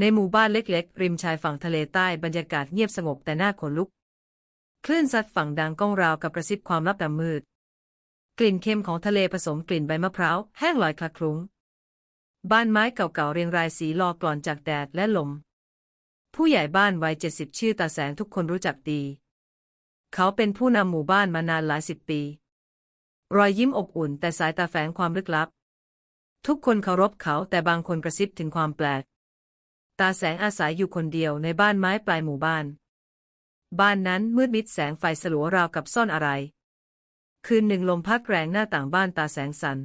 ในหมู่บ้านเล็กๆ ริมชายฝั่งทะเลใต้บรรยากาศเงียบสงบแต่น่าขนลุก คลื่นซัดฝั่งดังก้องราวกับกระซิบความลับดำมืด กลิ่นเค็มของทะเลผสมกลิ่นใบมะพร้าวแห้งลอยคละคลุ้ง บ้านไม้เก่าๆเรียงรายสีลอกลอนจากแดดและลม ผู้ใหญ่บ้านวัยเจ็ดสิบชื่อตาแสงทุกคนรู้จักดี เขาเป็นผู้นำหมู่บ้านมานานหลายสิบปี รอยยิ้มอบอุ่นแต่สายตาแฝงความลึกลับ ทุกคนเคารพเขาแต่บางคนกระซิบถึงความแปลก ตาแสงอาศัยอยู่คนเดียวในบ้านไม้ปลายหมู่บ้าน บ้านนั้นมืดมิดแสงไฟสลัวราวกับซ่อนอะไร คืนหนึ่งลมพัดแรงหน้าต่างบ้านตาแสงสัน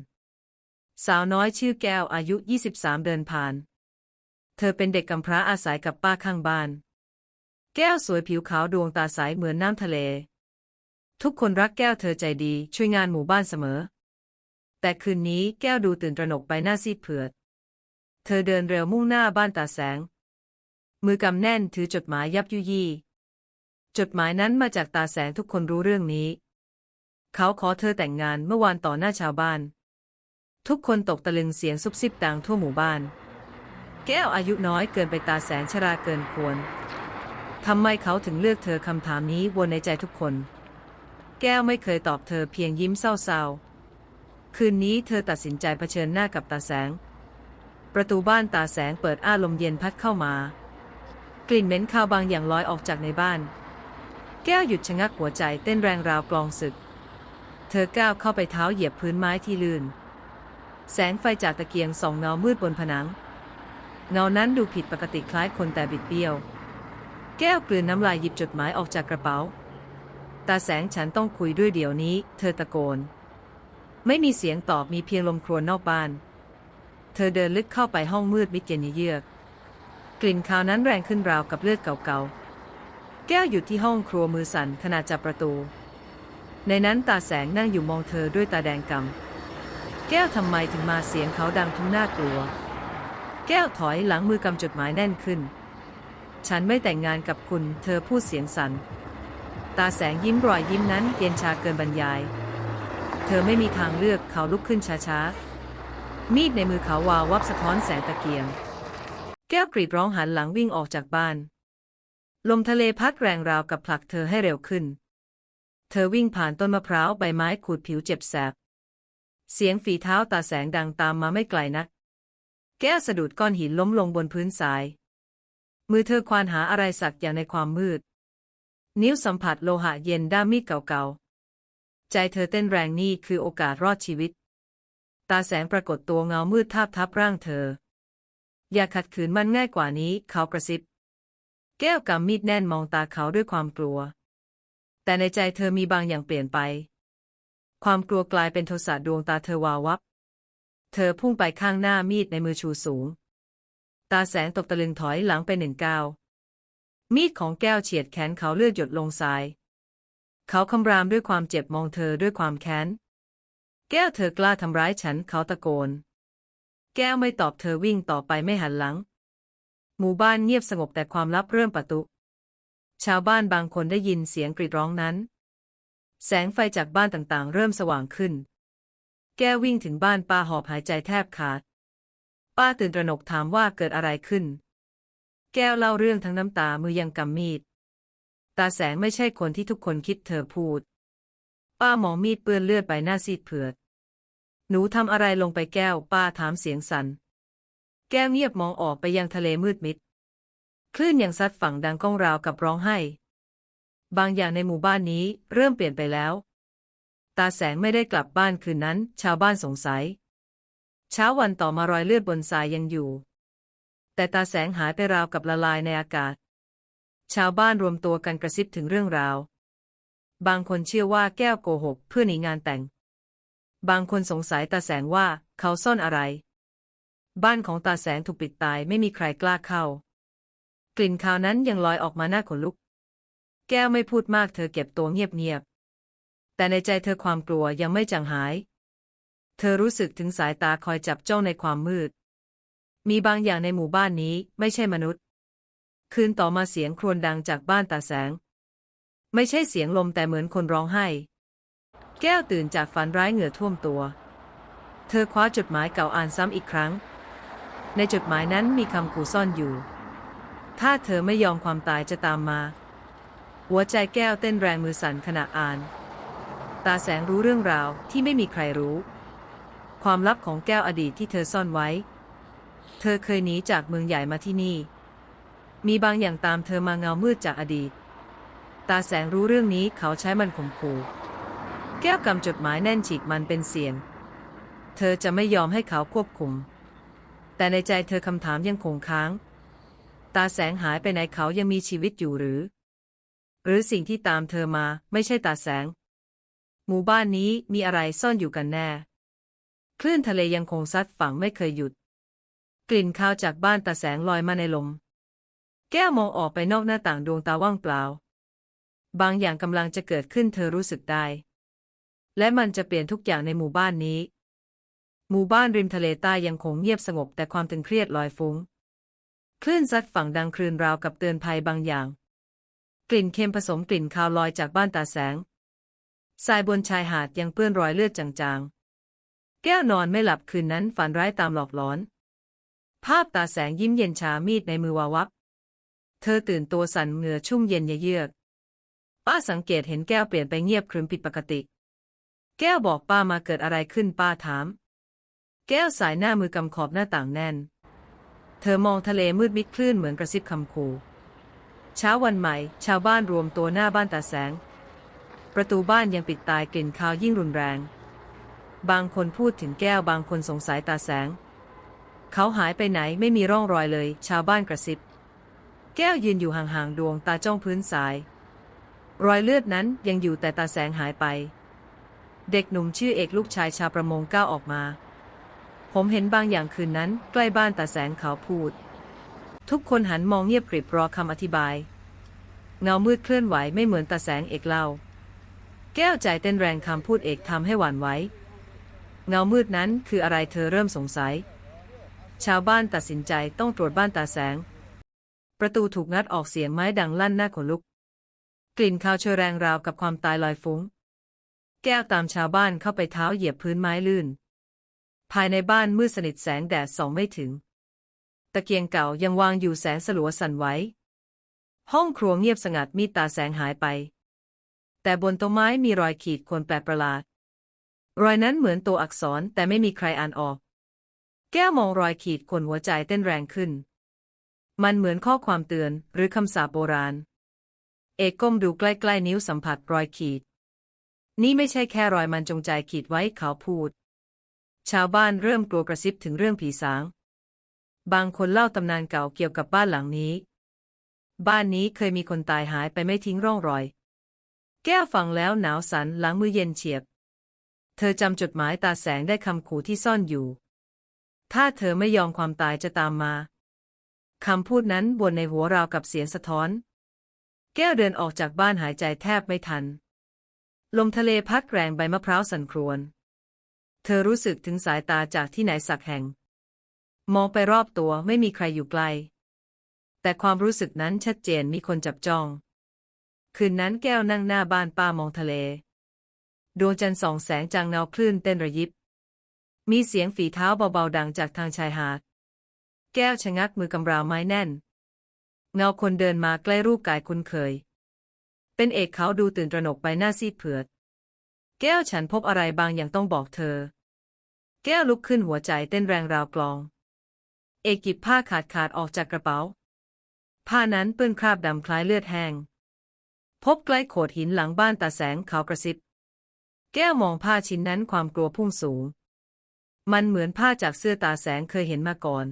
สาวน้อยชื่อแก้วอายุ 23 เดินผ่าน เธอเป็นเด็กกำพร้าอาศัยกับป้าข้างบ้าน แก้วสวยผิวขาวดวงตาใสเหมือนน้ำทะเล ทุกคนรักแก้วเธอใจดีช่วยงานหมู่บ้านเสมอ แต่คืนนี้แก้วดูตื่นตระหนกใบหน้าซีดเผือด เธอเดินเร็วมุ่งหน้าบ้านตาแสง มือกำแน่นถือจดหมายยับยุยี่ จดหมายนั้นมาจากตาแสงทุกคนรู้เรื่องนี้ เขาขอเธอแต่งงานเมื่อวานต่อหน้าชาวบ้าน ทุกคนตกตะลึงเสียงซุบซิบดังทั่วหมู่บ้าน แก้วอายุน้อยเกินไปตาแสงชราเกินควรทำไมเขาถึงเลือกเธอคำถามนี้วนในใจทุกคน แก้วไม่เคยตอบเธอเพียงยิ้มเศร้าๆ คืนนี้เธอตัดสินใจเผชิญหน้ากับตาแสง ประตูบ้านตาแสงเปิดอ้าลมเย็นพัดเข้ามา กลิ่นเหม็นคาวบางอย่างลอยออกจากในบ้าน แก้วหยุดชะงักหัวใจเต้นแรงราวกลองศึก เธอก้าวเข้าไปเท้าเหยียบพื้นไม้ที่ลื่น แสงไฟจากตะเกียงส่องเงามืดบนผนัง เงานั้นดูผิดปกติคล้ายคนแต่บิดเบี้ยว แก้วกลืนน้ำลายหยิบจดหมายออกจากกระเป๋า ตาแสงฉันต้องคุยด้วยเดี๋ยวนี้ เธอตะโกน ไม่มีเสียงตอบมีเพียงลมครวญนอกบ้าน เธอเดินลึกเข้าไปห้องมืดมิดเย็นเยือก กลิ่นคาวนั้นแรงขึ้นราวกับเลือดเก่าๆ แก้วอยู่ที่ห้องครัวมือสั่นขณะจับประตู ในนั้นตาแสงนั่งอยู่มองเธอด้วยตาแดงกำแก้วทำไมถึงมาเสียงเขาดังทุ้งน่ากลัว แก้วถอยหลังมือกำจดหมายแน่นขึ้น ฉันไม่แต่งงานกับคุณ เธอพูดเสียงสัน่น ตาแสงยิ้มรอยยิ้มนั้นเย็นชาเกินบรรยาย เธอไม่มีทางเลือกเขาลุกขึ้นช้าๆ มีดในมือเขาวาววับสะท้อนแสงตะเกียง แก้วกรีดร้องหันหลังวิ่งออกจากบ้าน ลมทะเลพัดแรงราวกับผลักเธอให้เร็วขึ้น เธอวิ่งผ่านต้นมะพร้าวใบไม้ขูดผิวเจ็บแสบ เสียงฝีเท้าตาแสงดังตามมาไม่ไกลนัก แก้วสะดุดก้อนหินล้มลงบนพื้นทราย มือเธอควานหาอะไรสักอย่างในความมืด นิ้วสัมผัสโลหะเย็นด้ามมีดเก่าๆ ใจเธอเต้นแรงนี่คือโอกาสรอดชีวิต ตาแสงปรากฏตัวเงามืดทาบทับร่างเธอ อย่าขัดขืนมันง่ายกว่านี้เขากระซิบ แก้วกำมีดแน่นมองตาเขาด้วยความกลัว แต่ในใจเธอมีบางอย่างเปลี่ยนไป ความกลัวกลายเป็นโทสะดวงตาเธอวาววับ เธอพุ่งไปข้างหน้ามีดในมือชูสูง ตาแสงตกตะลึงถอยหลังไปหนึ่งก้าวมีดของแก้วเฉียดแขนเขาเลือดหยดลงทราย เขาคำรามด้วยความเจ็บมองเธอด้วยความแค้น แก้วเธอกล้าทำร้ายฉันเขาตะโกน แก้วไม่ตอบเธอวิ่งต่อไปไม่หันหลัง หมู่บ้านเงียบสงบแต่ความลับเริ่มประตุ ชาวบ้านบางคนได้ยินเสียงกรีดร้องนั้น แสงไฟจากบ้านต่างๆ เริ่มสว่างขึ้น แก้ววิ่งถึงบ้านป้าหอบหายใจแทบขาด ป้าตื่นตระหนกถามว่าเกิดอะไรขึ้น แก้วเล่าเรื่องทั้งน้ำตามือยังกำมีด ตาแสงไม่ใช่คนที่ทุกคนคิดเธอพูด ป้ามองมีดเปื้อนเลือดใบหน้าซีดเผือด หนูทำอะไรลงไปแก้ว ป้าถามเสียงสัน่น แก้วเงียบมองออกไปยังทะเลมืดมิด คลื่นยังซัดฝั่งดังก้องราวกับร้องไห้ บางอย่างในหมู่บ้านนี้เริ่มเปลี่ยนไปแล้ว ตาแสงไม่ได้กลับบ้านคืนนั้น ชาวบ้านสงสัย เช้าวันต่อมารอยเลือดบนทรายยังอยู่ แต่ตาแสงหายไปราวกับละลายในอากาศ ชาวบ้านรวมตัวกันกระซิบถึงเรื่องราว บางคนเชื่อว่าแก้วโกหกเพื่อหนีงานแต่ง บางคนสงสัยตาแสงว่าเขาซ่อนอะไร บ้านของตาแสงถูกปิดตายไม่มีใครกล้าเข้า กลิ่นคาวนั้นยังลอยออกมาหน้าขนลุก แก้วไม่พูดมากเธอเก็บตัวเงียบๆ แต่ในใจเธอความกลัวยังไม่จางหาย เธอรู้สึกถึงสายตาคอยจับจ้องในความมืด มีบางอย่างในหมู่บ้านนี้ไม่ใช่มนุษย์ คืนต่อมาเสียงครวญดังจากบ้านตาแสง ไม่ใช่เสียงลมแต่เหมือนคนร้องไห้ แก้วตื่นจากฝันร้ายเหงื่อท่วมตัว เธอคว้าจดหมายเก่าอ่านซ้ำอีกครั้ง ในจดหมายนั้นมีคำขู่ซ่อนอยู่ ถ้าเธอไม่ยอมความตายจะตามมา หัวใจแก้วเต้นแรงมือสั่นขณะอ่าน ตาแสงรู้เรื่องราวที่ไม่มีใครรู้ ความลับของแก้วอดีตที่เธอซ่อนไว้ เธอเคยหนีจากเมืองใหญ่มาที่นี่ มีบางอย่างตามเธอมาเงามืดจากอดีต ตาแสงรู้เรื่องนี้เขาใช้มันข่มขู่ แก้วกำจดหมายแน่นฉีกมันเป็นเสียง เธอจะไม่ยอมให้เขาควบคุม แต่ในใจเธอคำถามยังคงค้าง ตาแสงหายไปไหนเขายังมีชีวิตอยู่หรือ หรือสิ่งที่ตามเธอมาไม่ใช่ตาแสง หมู่บ้านนี้มีอะไรซ่อนอยู่กันแน่ คลื่นทะเลยังคงซัดฝั่งไม่เคยหยุด กลิ่นข้าวจากบ้านตาแสงลอยมาในลม แก้วมองออกไปนอกหน้าต่างดวงตาว่างเปล่า บางอย่างกำลังจะเกิดขึ้นเธอรู้สึกได้ และมันจะเปลี่ยนทุกอย่างในหมู่บ้านนี้ หมู่บ้านริมทะเลใต้ยังคงเงียบสงบแต่ความตึงเครียดลอยฟุง้ง คลื่นซัดฝั่งดังครืนราวกับเตือนภัยบางอย่าง กลิ่นเค็มผสมกลิ่นคาวลอยจากบ้านตาแสง ทรายบนชายหาดยังเปื้อนรอยเลือดจางๆ แก้วนอนไม่หลับคืนนั้นฝันร้ายตามหลอกหลอน ภาพตาแสงยิ้มเย็นชามีดในมือวาวับ เธอตื่นตัวสั่นเหงื่อชุ่มเย็นเยือก ป้าสังเกตเห็นแก้วเปลี่ยนไปเงียบครึมผิดปกติ แก้วบอกป้ามาเกิดอะไรขึ้นป้าถาม แก้วสายหน้ามือกำขอบหน้าต่างแน่น เธอมองทะเลมืดมิดคลื่นเหมือนกระซิบคำขู่เช้าวันใหม่ ชาวบ้านรวมตัวหน้าบ้านตาแสง ประตูบ้านยังปิดตายกลิ่นคาวยิ่งรุนแรง บางคนพูดถึงแก้วบางคนสงสัยตาแสง เขาหายไปไหนไม่มีร่องรอยเลย ชาวบ้านกระซิบ แก้วยืนอยู่ห่างๆดวงตาจ้องพื้นทราย รอยเลือดนั้นยังอยู่แต่ตาแสงหายไป เด็กหนุ่มชื่อเอกลูกชายชาวประมงก้าวออกมา ผมเห็นบางอย่างคืนนั้น ใกล้บ้านตาแสงเขาพูด ทุกคนหันมองเงียบกริบรอคำอธิบาย เงามืดเคลื่อนไหวไม่เหมือนตาแสงเอกเล่า แก้วใจเต้นแรงคำพูดเอกทำให้หวั่นไหวเงามืดนั้นคืออะไรเธอเริ่มสงสัย ชาวบ้านตัดสินใจต้องตรวจบ้านตาแสง ประตูถูกงัดออกเสียงไม้ดังลั่นหน้าขนลุก กลิ่นคาวโชยแรงราวกับความตายลอยฟุ้ง แก้วตามชาวบ้านเข้าไปเท้าเหยียบพื้นไม้ลื่น ภายในบ้านมืดสนิทแสงแดดส่องไม่ถึง ตะเกียงเก่ายังวางอยู่แสงสลัวสั่นไหวห้องครัวเงียบสงัดมีดตาแสงหายไป แต่บนต๊ะไม้มีรอยขีดข่วนแปลกประหลาด รอยนั้นเหมือนตัวอักษรแต่ไม่มีใครอ่านออก แก้วมองรอยขีดข่วนหัวใจเต้นแรงขึ้น มันเหมือนข้อความเตือนหรือคำสาปโบราณ เอกก้มดูใกล้ๆนิ้วสัมผัสรอยขีด นี่ไม่ใช่แค่รอยมันจงใจขีดไว้เขาพูด ชาวบ้านเริ่มกลัวกระซิบถึงเรื่องผีสาง บางคนเล่าตำนานเก่าเกี่ยวกับบ้านหลังนี้ บ้านนี้เคยมีคนตายหายไปไม่ทิ้งร่องรอย แก้วฟังแล้วหนาวสันหลังมือเย็นเฉียบ เธอจำจดหมายตาแสงได้คำขู่ที่ซ่อนอยู่ ถ้าเธอไม่ยอมความตายจะตามมาคำพูดนั้นบนในหัวราวกับเสียงสะท้อน แก้วเดินออกจากบ้านหายใจแทบไม่ทัน ลมทะเลพัดแรงใบมะพร้าวสั่นครวญเธอรู้สึกถึงสายตาจากที่ไหนสักแห่ง มองไปรอบตัวไม่มีใครอยู่ไกล แต่ความรู้สึกนั้นชัดเจนมีคนจับจ้อง คืนนั้นแก้วนั่งหน้าบ้านป้ามองทะเล ดวงจันทร์ส่องแสงจางเงาคลื่นเต้นระยิบ มีเสียงฝีเท้าเบาๆดังจากทางชายหาด แก้วชะงักมือกำราวไม้แน่น เงาคนเดินมาใกล้รูปกายคุ้นเคย เป็นเอกเขาดูตื่นตระหนกใบหน้าซีดเผือด แก้วฉันพบอะไรบางอย่างต้องบอกเธอ แก้วลุกขึ้นหัวใจเต้นแรงราวกลอง เอกหยิบผ้าขาดขาดออกจากกระเป๋า ผ้านั้นเปื้อนคราบดำคล้ายเลือดแห้ง พบใกล้โขดหินหลังบ้านตาแสงเขากระซิบ แก้วมองผ้าชิ้นนั้นความกลัวพุ่งสูง มันเหมือนผ้าจากเสื้อตาแสงเคยเห็นมาก่อน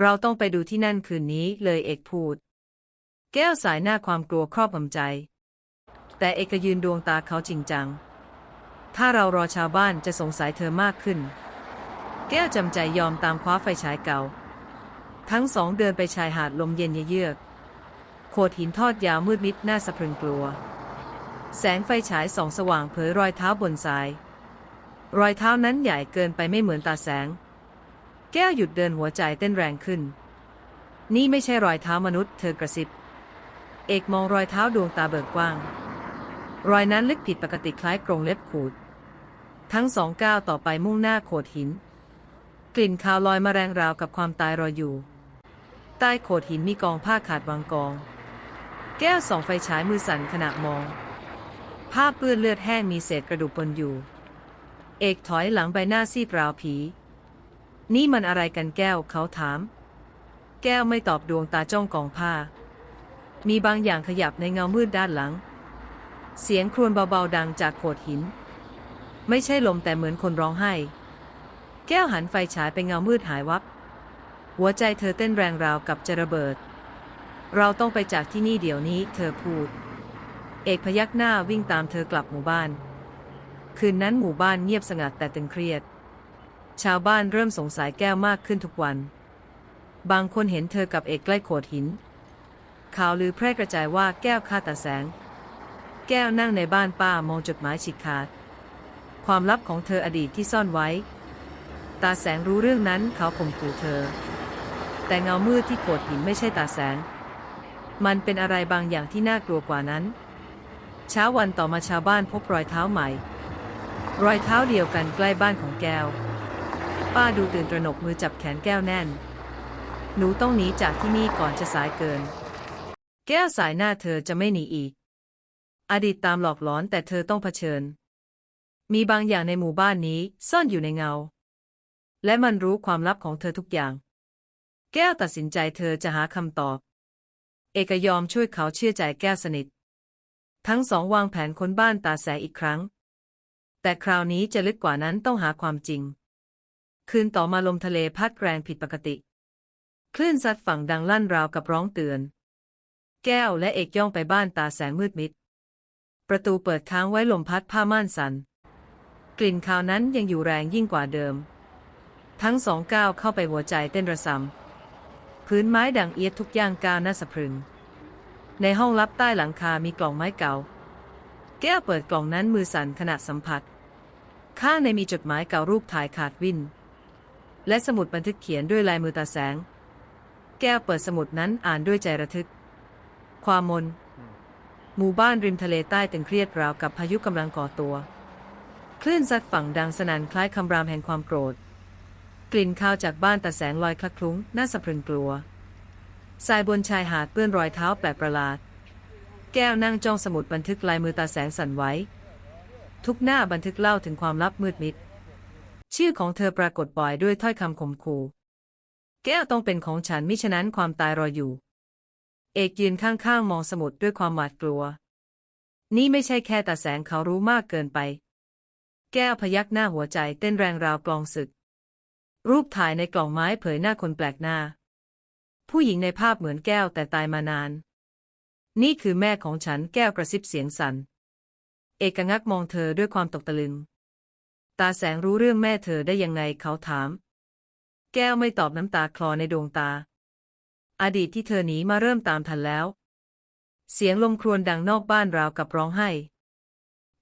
เราต้องไปดูที่นั่นคืนนี้เลยเอกพูด แก้วสายหน้าความกลัวครอบงำใจ แต่เอกยืนดวงตาเขาจริงจัง ถ้าเรารอชาวบ้านจะสงสัยเธอมากขึ้น แก้วจำใจยอมตามคว้าไฟฉายเก่า ทั้งสองเดินไปชายหาดลมเย็นเยือก โขดหินทอดยาวมืดมิดน่าสะพรึงกลัว แสงไฟฉายส่องสว่างเผยรอยเท้าบนทราย รอยเท้านั้นใหญ่เกินไปไม่เหมือนตาแสง แก้วหยุดเดินหัวใจเต้นแรงขึ้น นี่ไม่ใช่รอยเท้ามนุษย์เธอกระซิบ เอกมองรอยเท้าดวงตาเบิกกว้าง รอยนั้นลึกผิดปกติคล้ายกรงเล็บขูด ทั้งสองก้าวต่อไปมุ่งหน้าโขดหิน กลิ่นคาวลอยมาแรงราวกับความตายรออยู่ ใต้โขดหินมีกองผ้าขาดวางกอง แก้วสองไฟฉายมือสั่นขณะมองผ้าเปื้อนเลือดแห้งมีเศษกระดูกปนอยู่ เอกถอยหลังใบหน้าซีดราวผี นี่มันอะไรกันแก้วเขาถาม แก้วไม่ตอบดวงตาจ้องกองผ้า มีบางอย่างขยับในเงามืดด้านหลัง เสียงครวญเบาๆดังจากโขดหิน ไม่ใช่ลมแต่เหมือนคนร้องไห้ แก้วหันไฟฉายไปเงามืดหายวับ หัวใจเธอเต้นแรงราวกับจะระเบิด เราต้องไปจากที่นี่เดี๋ยวนี้ เธอพูด เอกพยักหน้าวิ่งตามเธอกลับหมู่บ้าน คืนนั้นหมู่บ้านเงียบสงัดแต่ตึงเครียด ชาวบ้านเริ่มสงสัยแก้วมากขึ้นทุกวัน บางคนเห็นเธอกับเอกใกล้โขดหิน ข่าวลือแพร่กระจายว่าแก้วฆ่าตาแสง แก้วนั่งในบ้านป้ามองจดหมายฉีกขาด ความลับของเธออดีตที่ซ่อนไว้ ตาแสงรู้เรื่องนั้นเขาข่มขู่เธอ แต่เงามืดที่โขดหินไม่ใช่ตาแสง มันเป็นอะไรบางอย่างที่น่ากลัวกว่านั้น เช้าวันต่อมาชาวบ้านพบรอยเท้าใหม่ รอยเท้าเดียวกันใกล้บ้านของแก้ว ป้าดูตื่นตระหนกมือจับแขนแก้วแน่น หนูต้องหนีจากที่นี่ก่อนจะสายเกิน แก้วสายหน้าเธอจะไม่หนีอีก อดีตตามหลอกหลอนแต่เธอต้องเผชิญ มีบางอย่างในหมู่บ้านนี้ซ่อนอยู่ในเงา และมันรู้ความลับของเธอทุกอย่าง แก้วตัดสินใจเธอจะหาคำตอบ เอกยอมช่วยเขาเชื่อใจแก้วสนิท ทั้งสองวางแผนค้นบ้านตาแสอีกครั้ง แต่คราวนี้จะลึกกว่านั้นต้องหาความจริง คืนต่อมาลมทะเลพัดแรงผิดปกติ คลื่นซัดฝั่งดังลั่นราวกับร้องเตือน แก้วและเอกย่องไปบ้านตาแสงมืดมิด ประตูเปิดค้างไว้ลมพัดผ้าม่านสัน กลิ่นคาวนั้นยังอยู่แรงยิ่งกว่าเดิม ทั้งสองก้าวเข้าไปหัวใจเต้นระสำพื้นไม้ดังเอียดทุกย่างก้าวน่าสะพรึง ในห้องลับใต้หลังคามีกล่องไม้เก่า แก้วเปิดกล่องนั้นมือสั่นขณะสัมผัส ข้างในมีจดหมายเก่ารูปถ่ายขาดวินและสมุดบันทึกเขียนด้วยลายมือตาแสง แก้วเปิดสมุดนั้นอ่านด้วยใจระทึก ความมน หมู่บ้านริมทะเลใต้ตึงเครียดราวกับพายุกำลังก่อตัว คลื่นซัดฝั่งดังสนั่นคล้ายคำรามแห่งความโกรธ กลิ่นข้าวจากบ้านตาแสงลอยคลักคลุ้งน่าสะพรึงกลัวทรายบนชายหาดเปื้อนรอยเท้าแปลกประหลาด แก้วนั่งจ้องสมุดบันทึกลายมือตาแสงสั่นไหวทุกหน้าบันทึกเล่าถึงความลับมืดมิด ชื่อของเธอปรากฏบ่อยด้วยถ้อยคำข่มขู่ แก้วต้องเป็นของฉันมิฉะนั้นความตายรออยู่ เอกยืนข้างๆมองสมุดด้วยความหวาดกลัว นี่ไม่ใช่แค่ตาแสงเขารู้มากเกินไป แก้วพยักหน้าหัวใจเต้นแรงราวกลองศึก รูปถ่ายในกล่องไม้เผยหน้าคนแปลกหน้า ผู้หญิงในภาพเหมือนแก้วแต่ตายมานาน นี่คือแม่ของฉันแก้วกระซิบเสียงสัน่น เอกงักมองเธอด้วยความตกตะลึง ตาแสงรู้เรื่องแม่เธอได้ยังไงเขาถาม แก้วไม่ตอบน้ำตาคลอในดวงตา อดีตที่เธอหนีมาเริ่มตามทันแล้ว เสียงลมครวญดังนอกบ้านราวกับร้องไห้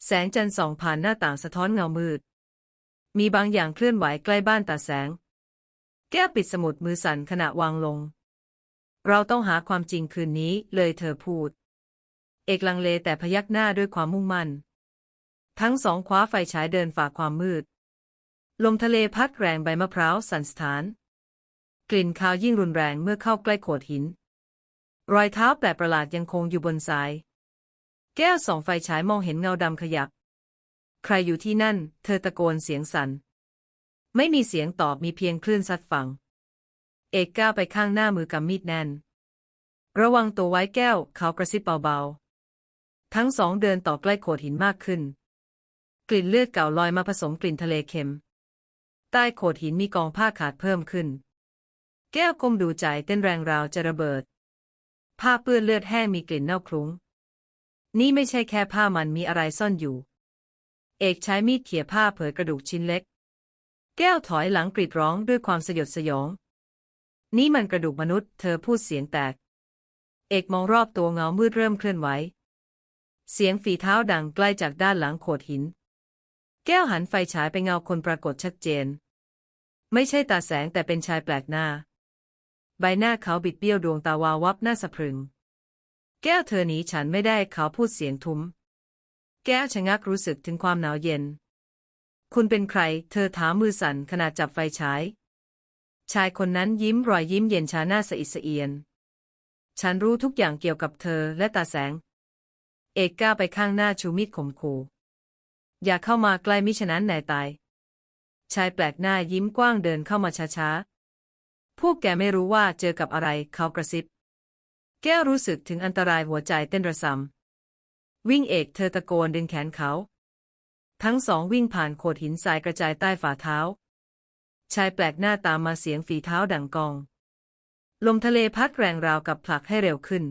แสงจันทร์ส่องผ่านหน้าต่างสะท้อนเงามืด มีบางอย่างเคลื่อนไหวใกล้บ้านตาแสง แก้วปิดสมุดมือสั่นขณะวางลง เราต้องหาความจริงคืนนี้เลยเธอพูด เอกลังเลแต่พยักหน้าด้วยความมุ่งมั่น ทั้งสองคว้าไฟฉายเดินฝ่าความมืด ลมทะเลพัดแรงใบมะพร้าวสั่นสถาน กลิ่นคาวยิ่งรุนแรงเมื่อเข้าใกล้โขดหิน รอยเท้าแปลกประหลาดยังคงอยู่บนทราย แก้วส่องไฟฉายมองเห็นเงาดำขยับ ใครอยู่ที่นั่น เธอตะโกนเสียงสัน่น ไม่มีเสียงตอบมีเพียงคลื่นซัดฝั่ง เอกก้าวไปข้างหน้ามือกำมีดแน่น ระวังตัวไว้แก้วเขากระซิบเบาๆ ทั้งสองเดินต่อใกล้โขดหินมากขึ้น กลิ่นเลือดเก่าลอยมาผสมกลิ่นทะเลเค็ม ใต้โขดหินมีกองผ้าขาดเพิ่มขึ้น แก้วก้มดูใจเต้นแรงราวจะระเบิด ผ้าเปื้อนเลือดแห้งมีกลิ่นเน่าคลุ้ง นี่ไม่ใช่แค่ผ้ามันมีอะไรซ่อนอยู่ เอกใช้มีดเขี่ยผ้าเผยกระดูกชิ้นเล็ก แก้วถอยหลังกรีดร้องด้วยความสยดสยอง นี่มันกระดูกมนุษย์ เธอพูดเสียงแตก เอกมองรอบตัวเงามืดเริ่มเคลื่อนไหว เสียงฝีเท้าดังใกล้จากด้านหลังโขดหิน แก้วหันไฟฉายไปเงาคนปรากฏชัดเจน ไม่ใช่ตาแสงแต่เป็นชายแปลกหน้า ใบหน้าเขาบิดเบี้ยวดวงตาวาววับหน้าสะพรึง แก้วเธอหนีฉันไม่ได้เขาพูดเสียงทุ้ม แก้วชะงักรู้สึกถึงความหนาวเย็น คุณเป็นใคร เธอถามมือสั่นขณะจับไฟฉาย ชายคนนั้นยิ้มรอยยิ้มเย็นชาหน้าสะอิดสะเอียน ฉันรู้ทุกอย่างเกี่ยวกับเธอและตาแสง เอกก้าไปข้างหน้าชูมีดข่มขู่ อย่าเข้ามาใกล้มิฉะนั้นนายตาย ชายแปลกหน้ายิ้มกว้างเดินเข้ามาช้าๆ พวกแกไม่รู้ว่าเจอกับอะไรเขากระซิบ แก้วรู้สึกถึงอันตรายหัวใจเต้นระสำวิ่งเอกเธอตะโกนดึงแขนเขา ทั้งสองวิ่งผ่านโขดหินทรายกระจายใต้ฝ่าเท้า ชายแปลกหน้าตามมาเสียงฝีเท้าดังกอง ลมทะเลพัดแรงราวกับผลักให้เร็วขึ้น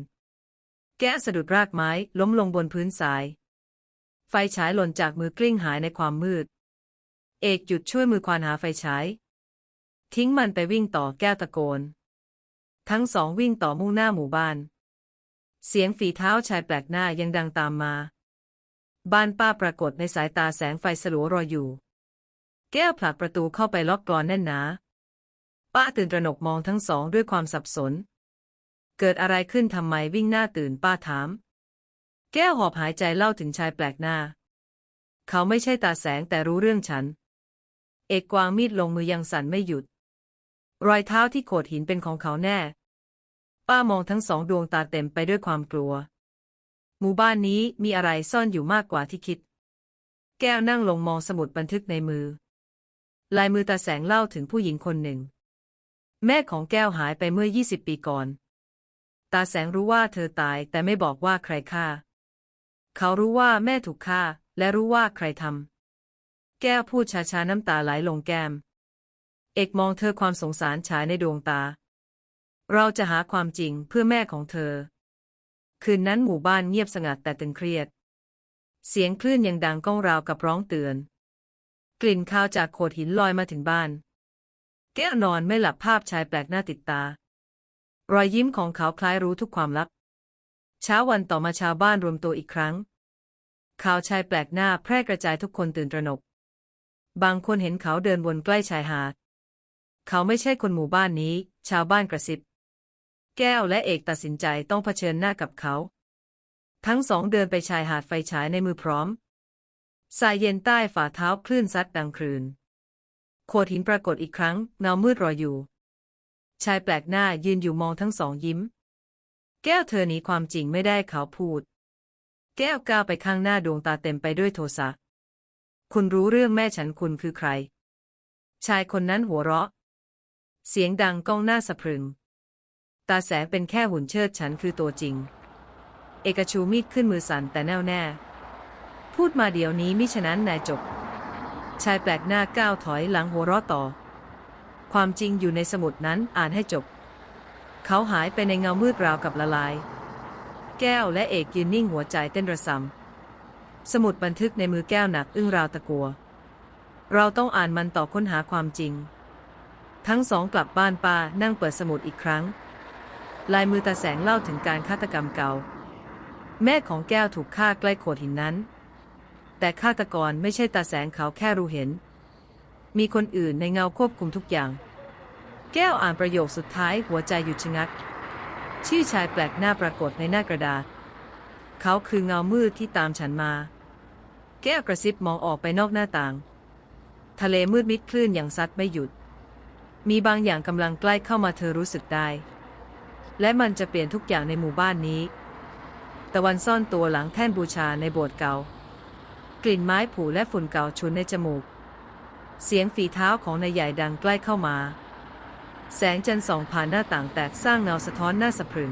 แก้สะดุดรากไม้ล้มลงบนพื้นทราย ไฟฉายหล่นจากมือกลิ้งหายในความมืด เอกหยุดช่วยมือควานหาไฟฉาย ทิ้งมันไปวิ่งต่อแก้วตะโกน ทั้งสองวิ่งต่อมุ่งหน้าหมู่บ้าน เสียงฝีเท้าชายแปลกหน้ายังดังตามมา บ้านป้าปรากฏในสายตาแสงไฟสลัวรออยู่ แก้วผลักประตูเข้าไปล็อกกลอนแน่นหนา ป้าตื่นตระหนกมองทั้งสองด้วยความสับสน เกิดอะไรขึ้นทำไมวิ่งหน้าตื่นป้าถาม แก้วหอบหายใจเล่าถึงชายแปลกหน้า เขาไม่ใช่ตาแสงแต่รู้เรื่องฉัน เอกกวางมีดลงมือยังสั่นไม่หยุด รอยเท้าที่โขดหินเป็นของเขาแน่ ป้ามองทั้งสองดวงตาเต็มไปด้วยความกลัว หมู่บ้านนี้มีอะไรซ่อนอยู่มากกว่าที่คิด แก้วนั่งลงมองสมุดบันทึกในมือ ลายมือตาแสงเล่าถึงผู้หญิงคนหนึ่ง แม่ของแก้วหายไปเมื่อ 20 ปีก่อน ตาแสงรู้ว่าเธอตายแต่ไม่บอกว่าใครฆ่า เขารู้ว่าแม่ถูกฆ่า และรู้ว่าใครทำแก้วพูดช้าๆน้ำตาไหลลงแก้ม เอกมองเธอความสงสารฉายในดวงตา เราจะหาความจริงเพื่อแม่ของเธอ คืนนั้นหมู่บ้านเงียบสงัดแต่ตึงเครียด เสียงคลื่นยังดังก้องราวกับร้องเตือน กลิ่นคาวจากโขดหินลอยมาถึงบ้าน แก้วนอนไม่หลับภาพชายแปลกหน้าติดตา รอยยิ้มของเขาคล้ายรู้ทุกความลับ เช้าวันต่อมาชาวบ้านรวมตัวอีกครั้ง ข่าวชายแปลกหน้าแพร่กระจายทุกคนตื่นตระหนก บางคนเห็นเขาเดินวนใกล้ชายหาด เขาไม่ใช่คนหมู่บ้านนี้ ชาวบ้านกระซิบ แก้วและเอกตัดสินใจต้องเผชิญหน้ากับเขา ทั้งสองเดินไปชายหาดไฟฉายในมือพร้อม สายเย็นใต้ฝ่าเท้าคลื่นซัดดังครืน โขดหินปรากฏอีกครั้งเงามืดรออยู่ ชายแปลกหน้ายืนอยู่มองทั้งสองยิ้ม แก้วเธอหนีความจริงไม่ได้เขาพูด แก้วก้าวไปข้างหน้าดวงตาเต็มไปด้วยโทสะคุณรู้เรื่องแม่ฉันคุณคือใคร ชายคนนั้นหัวเราะ เสียงดังก้องหน้าสะพรึง ตาแสงเป็นแค่หุ่นเชิดฉันคือตัวจริง เอกชูมีดขึ้นมือสั่นแต่แน่วแน่ พูดมาเดี๋ยวนี้มิฉะนั้นนายจบ ชายแปลกหน้าก้าวถอยหลังหัวเราะต่อ ความจริงอยู่ในสมุดนั้นอ่านให้จบ เขาหายไปในเงามืดราวกับละลาย แก้วและเอกยืนนิ่งหัวใจเต้นระสำสมุดบันทึกในมือแก้วหนักอึ้งราวตะกัว เราต้องอ่านมันต่อค้นหาความจริง ทั้งสองกลับบ้านป้านั่งเปิดสมุดอีกครั้ง ลายมือตาแสงเล่าถึงการฆาตกรรมเก่าแม่ของแก้วถูกฆ่าใกล้โขดหินนั้น แต่ฆาตกรไม่ใช่ตาแสงเขาแค่รู้เห็น มีคนอื่นในเงาควบคุมทุกอย่าง แก้วอ่านประโยคสุดท้ายหัวใจหยุดชะงัก ชื่อชายแปลกหน้าปรากฏในหน้ากระดาษ เขาคือเงามืดที่ตามฉันมา แก้วกระซิบมองออกไปนอกหน้าต่าง ทะเลมืดมิดคลื่นอย่างซัดไม่หยุด มีบางอย่างกำลังใกล้เข้ามาเธอรู้สึกได้ และมันจะเปลี่ยนทุกอย่างในหมู่บ้านนี้ ตะวันซ่อนตัวหลังแท่นบูชาในโบสถ์เก่า กลิ่นไม้ผุและฝุ่นเก่าชุนในจมูก เสียงฝีเท้าของนายใหญ่ดังใกล้เข้ามา แสงจันทร์ส่องผ่านหน้าต่างแตกสร้างเงาสะท้อนหน้าสะพรึง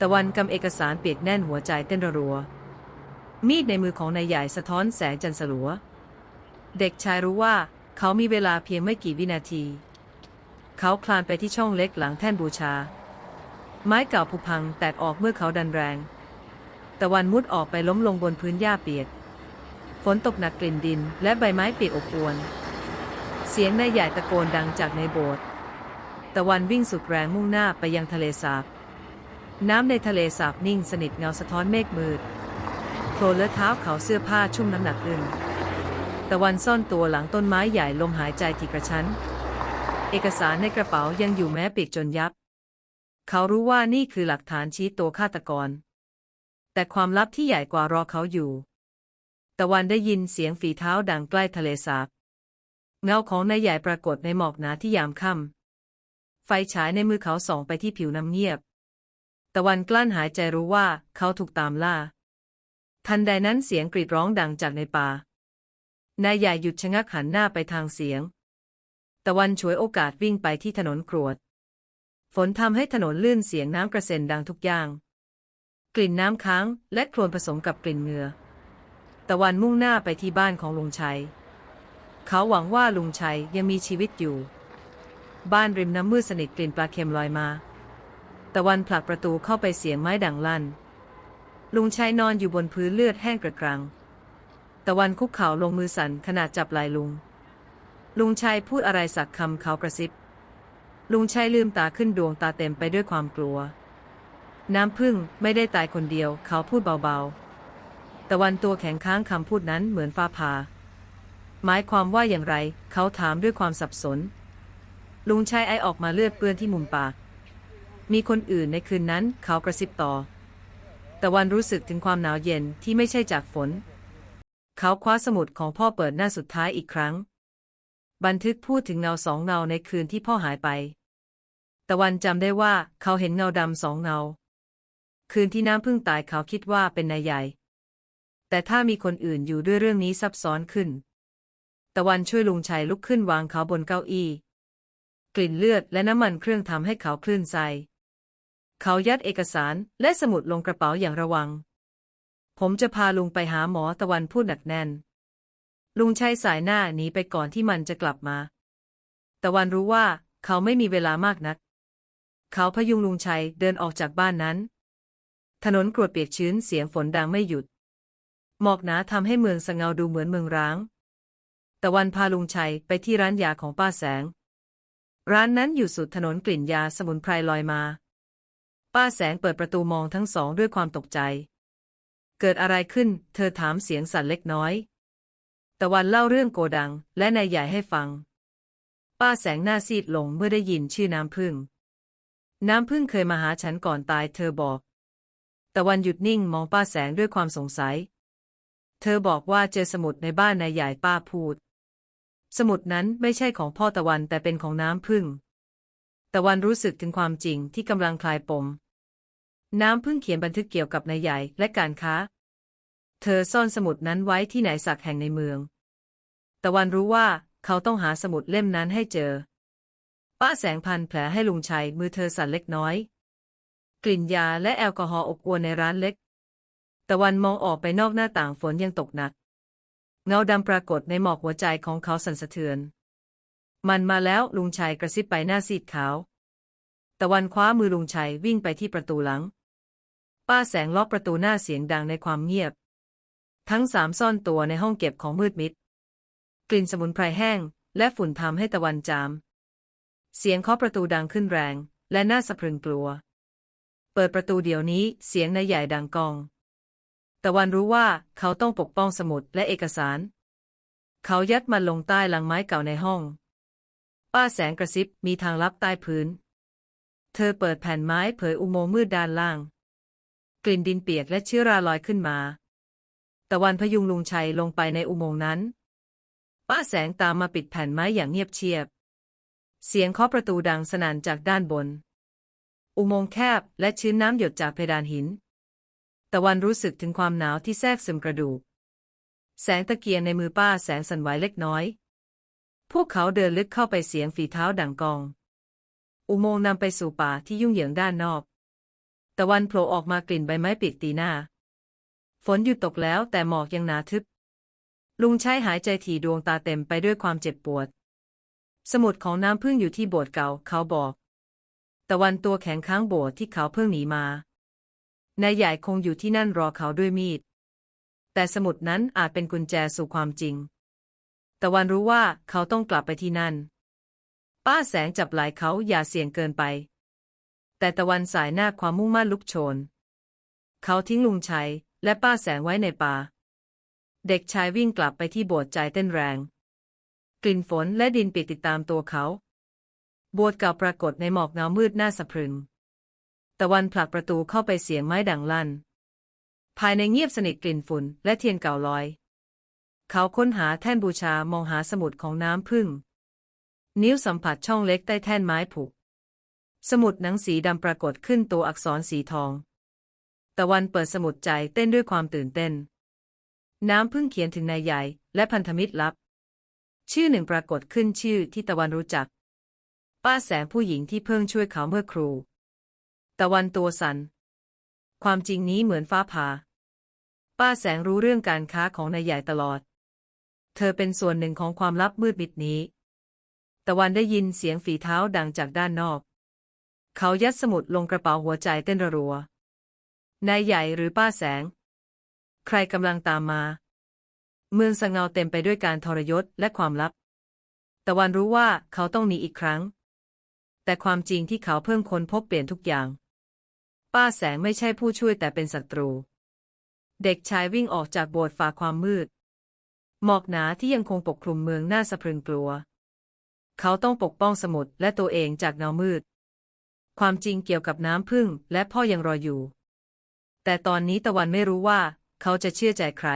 ตะวันกำเอกสารเปียกแน่นหัวใจเต้นรัว มีดในมือของนายใหญ่สะท้อนแสงจันทร์สลัว เด็กชายรู้ว่าเขามีเวลาเพียงไม่กี่วินาที เขาคลานไปที่ช่องเล็กหลังแท่นบูชา ไม้เก่าผุพังแตกออกเมื่อเขาดันแรง ตะวันมุดออกไปล้มลงบนพื้นหญ้าเปียก ฝนตกหนักกลิ่นดินและใบไม้เปียกอบอวน เสียงนายใหญ่ตะโกนดังจากในโบสถ์ ตะวันวิ่งสุดแรงมุ่งหน้าไปยังทะเลสาบ น้ำในทะเลสาบนิ่งสนิทเงาสะท้อนเมฆมืดโคลนเละเท้าเขาเสื้อผ้าชุ่มน้ำหนักอึนตะวันซ่อนตัวหลังต้นไม้ใหญ่ลมหายใจทีกระชั้น เอกสารในกระเป๋ายังอยู่แม้ปีกจนยับ เขารู้ว่านี่คือหลักฐานชี้ตัวฆาตกร แต่ความลับที่ใหญ่กว่ารอเขาอยู่ ตะวันได้ยินเสียงฝีเท้าดังใกล้ทะเลสาบ เงาของนายใหญ่ปรากฏในหมอกหนาที่ยามค่ำ ไฟฉายในมือเขาส่องไปที่ผิวน้ำเงียบ ตะวันกลั้นหายใจรู้ว่าเขาถูกตามล่า ทันใดนั้นเสียงกรีดร้องดังจากในป่านายใหญ่หยุดชะงักหันหน้าไปทางเสียง ตะวันฉวยโอกาสวิ่งไปที่ถนนกรวด ฝนทำให้ถนนลื่นเสียงน้ำกระเซ็นดังทุกอย่าง กลิ่นน้ำค้างและโคลนผสมกับกลิ่นเหงื่อตะวันมุ่งหน้าไปที่บ้านของลุงชัย เขาหวังว่าลุงชัยยังมีชีวิตอยู่ บ้านริมน้ำมืดสนิทกลิ่นปลาเค็มลอยมา ตะวันผลักประตูเข้าไปเสียงไม้ดังลั่น ลุงชัยนอนอยู่บนพื้นเลือดแห้งกระกรัง ตะวันคุกเข่าลงมือสั่นขณะจับไหล่ลุง ลุงชัยพูดอะไรสักคำเขากระซิบ ลุงชัยลืมตาขึ้นดวงตาเต็มไปด้วยความกลัว น้ำพึ่งไม่ได้ตายคนเดียว เขาพูดเบาๆ ตะวันตัวแข็งค้างคำพูดนั้นเหมือนฟ้าผ่า หมายความว่าอย่างไร เขาถามด้วยความสับสน ลุงชัยไอออกมาเลือดเปื้อนที่มุมปาก มีคนอื่นในคืนนั้น เขากระซิบต่อ ตะวันรู้สึกถึงความหนาวเย็นที่ไม่ใช่จากฝน เขาคว้าสมุดของพ่อเปิดหน้าสุดท้ายอีกครั้ง บันทึกพูดถึงเงาสองเงาในคืนที่พ่อหายไป ตะวันจำได้ว่าเขาเห็นเงาดำสองเงา คืนที่น้ำพึ่งตายเขาคิดว่าเป็นนายใหญ่ แต่ถ้ามีคนอื่นอยู่ด้วยเรื่องนี้ซับซ้อนขึ้น ตะวันช่วยลุงชัยลุกขึ้นวางเขาบนเก้าอี้ กลิ่นเลือดและน้ำมันเครื่องทำให้เขาคลื่นไส้เขายัดเอกสารและสมุดลงกระเป๋าอย่างระวัง ผมจะพาลุงไปหาหมอตะวันพูดหนักแน่น ลุงชัยสายหน้าหนีไปก่อนที่มันจะกลับมา ตะวันรู้ว่าเขาไม่มีเวลามากนัก เขาพยุงลุงชัยเดินออกจากบ้านนั้น ถนนกรวดเปียกชื้นเสียงฝนดังไม่หยุด หมอกหนาทำให้เมืองสงเงาดูเหมือนเมืองร้าง ตะวันพาลุงชัยไปที่ร้านยาของป้าแสง ร้านนั้นอยู่สุดถนนกลิ่นยาสมุนไพรลอยมา ป้าแสงเปิดประตูมองทั้งสองด้วยความตกใจ เกิดอะไรขึ้น เธอถามเสียงสั่นเล็กน้อย ตะวันเล่าเรื่องโกดัง และนายใหญ่ให้ฟัง ป้าแสงหน้าซีดลงเมื่อได้ยินชื่อน้ำพึ่ง น้ำพึ่งเคยมาหาฉันก่อนตาย เธอบอก ตะวันหยุดนิ่งมองป้าแสงด้วยความสงสัย เธอบอกว่าเจอสมุดในบ้านนายใหญ่ป้าพูด สมุดนั้นไม่ใช่ของพ่อตะวันแต่เป็นของน้ำพึ่ง ตะวันรู้สึกถึงความจริงที่กำลังคลายปม น้ำพึ่งเขียนบันทึกเกี่ยวกับนายใหญ่และการค้า เธอซ่อนสมุดนั้นไว้ที่ไหนสักแห่งในเมือง ตะวันรู้ว่าเขาต้องหาสมุดเล่มนั้นให้เจอ ป้าแสงพันแผลให้ลุงชัยมือเธอสั่นเล็กน้อย กลิ่นยาและแอลกอฮอล์อบอวนในร้านเล็ก ตะวันมองออกไปนอกหน้าต่างฝนยังตกหนัก เงาดำปรากฏในหมอกหัวใจของเขาสั่นสะเทือน มันมาแล้วลุงชัยกระซิบไปหน้าซีดขาว ตะวันคว้ามือลุงชัยวิ่งไปที่ประตูหลัง ป้าแสงล็อกประตูหน้าเสียงดังในความเงียบ ทั้งสามซ่อนตัวในห้องเก็บของมืดมิด กลิ่นสมุนไพรแห้ง และฝุ่นทำให้ตะวันจาม เสียงเคาะประตูดังขึ้นแรง และน่าสะพรึงกลัว เปิดประตูเดี๋ยวนี้เสียงนายใหญ่ดังกอง ตะวันรู้ว่าเขาต้องปกป้องสมุดและเอกสาร เขายัดมันลงใต้หลังไม้เก่าในห้อง ป้าแสงกระซิบมีทางลับใต้พื้น เธอเปิดแผ่นไม้เผยอุโมงค์มืดด้านล่าง กลิ่นดินเปียกและเชื้อราลอยขึ้นมา ตะวันพยุงลุงชัยลงไปในอุโมงค์นั้น ป้าแสงตามมาปิดแผ่นไม้อย่างเงียบเชียบ เสียงเคาะประตูดังสนั่นจากด้านบน อุโมงค์แคบและชื้นน้ำหยดจากเพดานหิน ตะวันรู้สึกถึงความหนาวที่แทรกซึมกระดูก แสงตะเกียงในมือป้าแสงสั่นไหวเล็กน้อย พวกเขาเดินลึกเข้าไปเสียงฝีเท้าดังกอง อุโมงค์นำไปสู่ป่าที่ยุ่งเหยิงด้านนอก ตะวันโผล่ออกมากลิ่นใบไม้ปีกตีหน้า ฝนหยุดตกแล้วแต่หมอกยังหนาทึบ ลุงใช้หายใจถี่ดวงตาเต็มไปด้วยความเจ็บปวด สมุดของน้ำพึ่งอยู่ที่โบสถ์เก่า เขาบอกตะวันตัวแข็งค้างโบสถ์ที่เขาเพิ่งหนีมานายใหญ่คงอยู่ที่นั่นรอเขาด้วยมีด แต่สมุดนั้นอาจเป็นกุญแจสู่ความจริง ตะวันรู้ว่าเขาต้องกลับไปที่นั่น ป้าแสงจับไหล่เขาอย่าเสี่ยงเกินไป แต่ตะวันสายหน้าความมุ่งมั่นลุกโชน เขาทิ้งลุงชัย และป้าแสงไว้ในป่า เด็กชายวิ่งกลับไปที่โบสถ์ใจเต้นแรง กลิ่นฝนและดินปียกติดตามตัวเขา โบสถ์เก่าปรากฏในหมอกเงามืดหน้าสะพรึง ตะวันผลักประตูเข้าไปเสียงไม้ดังลั่น ภายในเงียบสนิทกลิ่นฝุ่นและเทียนเก่าลอย เขาค้นหาแท่นบูชามองหาสมุดของน้ำพึ่ง นิ้วสัมผัสช่องเล็กใต้แท่นไม้ผุสมุดหนังสีดำปรากฏขึ้นตัวอักษรสีทอง ตะวันเปิดสมุดใจเต้นด้วยความตื่นเต้น น้ำพึ่งเขียนถึงนายใหญ่ และพันธมิตรลับ ชื่อหนึ่งปรากฏขึ้นชื่อที่ตะวันรู้จัก ป้าแสงผู้หญิงที่เพิ่งช่วยเขาเมื่อครู ตะวันตัวสัน ความจริงนี้เหมือนฟ้าผ่า ป้าแสงรู้เรื่องการค้าของนายใหญ่ตลอด เธอเป็นส่วนหนึ่งของความลับมืดมิดนี้ ตะวันได้ยินเสียงฝีเท้าดังจากด้านนอก เขายัดสมุดลงกระเป๋าหัวใจเต้นรัว นายใหญ่หรือป้าแสง ใครกำลังตามมา เมืองสงเงาเต็มไปด้วยการทรยศและความลับ ตะวันรู้ว่าเขาต้องหนีอีกครั้ง แต่ความจริงที่เขาเพิ่งค้นพบเปลี่ยนทุกอย่าง ป้าแสงไม่ใช่ผู้ช่วยแต่เป็นศัตรู เด็กชายวิ่งออกจากโบสถ์ฝ่าความมืด หมอกหนาที่ยังคงปกคลุมเมืองน่าสะพรึงกลัว เขาต้องปกป้องสมุดและตัวเองจากเงามืด ความจริงเกี่ยวกับน้ำพึ่งและพ่อยังรออยู่ แต่ตอนนี้ตะวันไม่รู้ว่า เขาจะเชื่อใจใคร